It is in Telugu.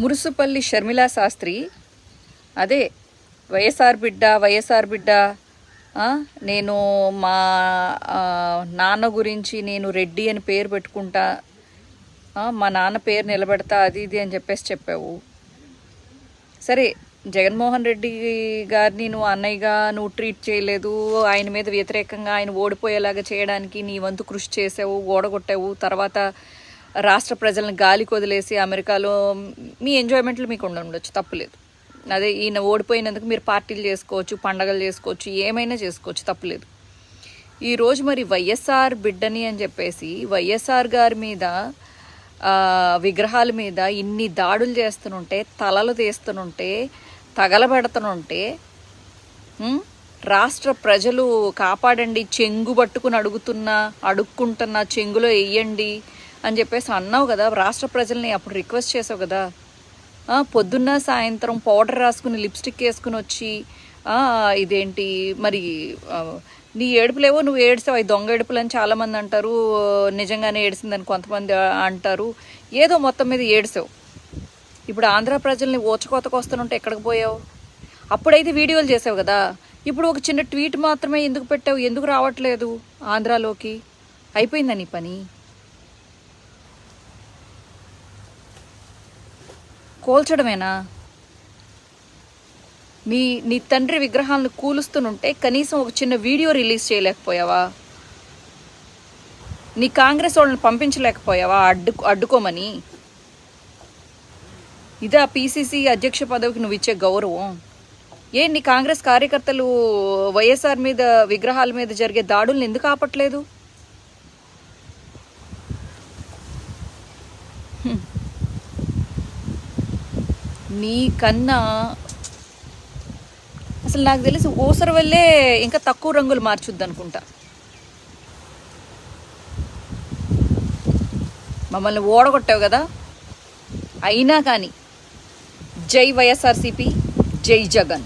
మురుసుపల్లి షర్మిలా శాస్త్రి. అదే వైఎస్ఆర్ బిడ్డ వైఎస్ఆర్ బిడ్డ నేను మా నాన్న గురించి నేను రెడ్డి అని పేరు పెట్టుకుంటా మా నాన్న పేరు నిలబెడతా అది ఇది అని చెప్పేసి చెప్పావు. సరే జగన్మోహన్ రెడ్డి గారిని నువ్వు అన్నయ్యగా నువ్వు ట్రీట్ చేయలేదు ఆయన మీద వ్యతిరేకంగా ఆయన ఓడిపోయేలాగా చేయడానికి నీ వంతు కృషి చేసావు ఓడగొట్టావు తర్వాత రాష్ట్ర ప్రజలను గాలికి వదిలేసి అమెరికాలో మీ ఎంజాయ్మెంట్లు మీకు ఉండి ఉండొచ్చు తప్పులేదు. అదే ఈయన ఓడిపోయినందుకు మీరు పార్టీలు చేసుకోవచ్చు పండగలు చేసుకోవచ్చు ఏమైనా చేసుకోవచ్చు తప్పులేదు. ఈరోజు మరి వైఎస్ఆర్ బిడ్డని అని చెప్పేసి వైఎస్ఆర్ గారి మీద విగ్రహాల మీద ఇన్ని దాడులు చేస్తుంటే తలలు తీస్తుంటే తగలబెడుతుంటే రాష్ట్ర ప్రజలు కాపాడండి చెంగు పట్టుకుని అడుగుతున్నా అడుక్కుంటున్నా చెంగులో వెయ్యండి అని చెప్పేసి అన్నావు కదా రాష్ట్ర ప్రజల్ని అప్పుడు రిక్వెస్ట్ చేసావు కదా. పొద్దున్న సాయంత్రం పౌడర్ రాసుకుని లిప్స్టిక్ వేసుకుని వచ్చి ఇదేంటి మరి నీ ఏడుపులేవో నువ్వు ఏడ్చావు అవి దొంగ ఏడుపులు అని చాలామంది అంటారు నిజంగానే ఏడిసిందని కొంతమంది అంటారు. ఏదో మొత్తం మీద ఏడ్చావు ఇప్పుడు ఆంధ్ర ప్రజల్ని ఓచకోతకు వస్తుంటే ఎక్కడికి పోయావు? అప్పుడైతే వీడియోలు చేసావు కదా. ఇప్పుడు ఒక చిన్న ట్వీట్ మాత్రమే ఎందుకు పెట్టావు? ఎందుకు రావట్లేదు ఆంధ్రాలోకి? అయిపోయిందా నీ పని? కోల్చడమేనా? నీ నీ తండ్రి విగ్రహాలను కూలుస్తుంటే కనీసం ఒక చిన్న వీడియో రిలీజ్ చేయలేకపోయావా? నీ కాంగ్రెస్ వాళ్ళని పంపించలేకపోయావా? అడ్డు అడ్డుకోమని? ఇదా పీసీసీ అధ్యక్ష పదవికి నువ్వు ఇచ్చే గౌరవం. ఏ నీ కాంగ్రెస్ కార్యకర్తలు వైఎస్ఆర్ మీద విగ్రహాల మీద జరిగే దాడుల్ని ఎందుకు ఆపట్లేదు? నీకన్నా అసలు నాకు తెలిసి ఊసర వల్లే ఇంకా తక్కువ రంగులు మార్చుద్ది అనుకుంటా మమ్మల్ని ఓడగొట్టావు కదా? అయినా కానీ జై వైఎస్ఆర్సీపీ జై జగన్.